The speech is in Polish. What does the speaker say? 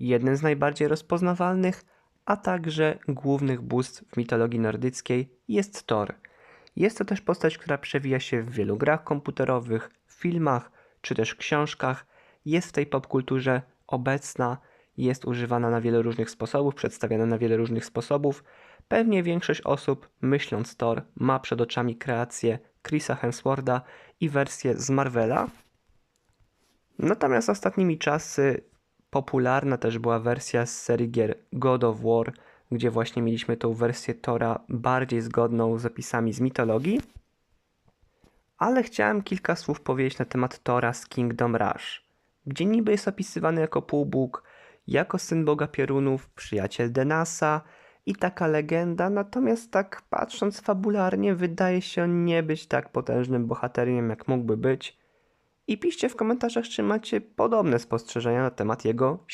jeden z najbardziej rozpoznawalnych, a także głównych bóstw w mitologii nordyckiej jest Thor. Jest to też postać, która przewija się w wielu grach komputerowych, filmach czy też książkach. Jest w tej popkulturze obecna, jest używana na wiele różnych sposobów, przedstawiana na wiele różnych sposobów. Pewnie większość osób, myśląc Thor, ma przed oczami kreację Chrisa Hemswortha i wersję z Marvela. Natomiast ostatnimi czasy popularna też była wersja z serii gier God of War, gdzie właśnie mieliśmy tą wersję Tora bardziej zgodną z opisami z mitologii. Ale chciałem kilka słów powiedzieć na temat Tora z Kingdom Rush, gdzie niby jest opisywany jako półbóg, jako syn boga piorunów, przyjaciel Denasa i taka legenda, natomiast tak patrząc fabularnie wydaje się on nie być tak potężnym bohaterem jak mógłby być. I piszcie w komentarzach, czy macie podobne spostrzeżenia na temat jego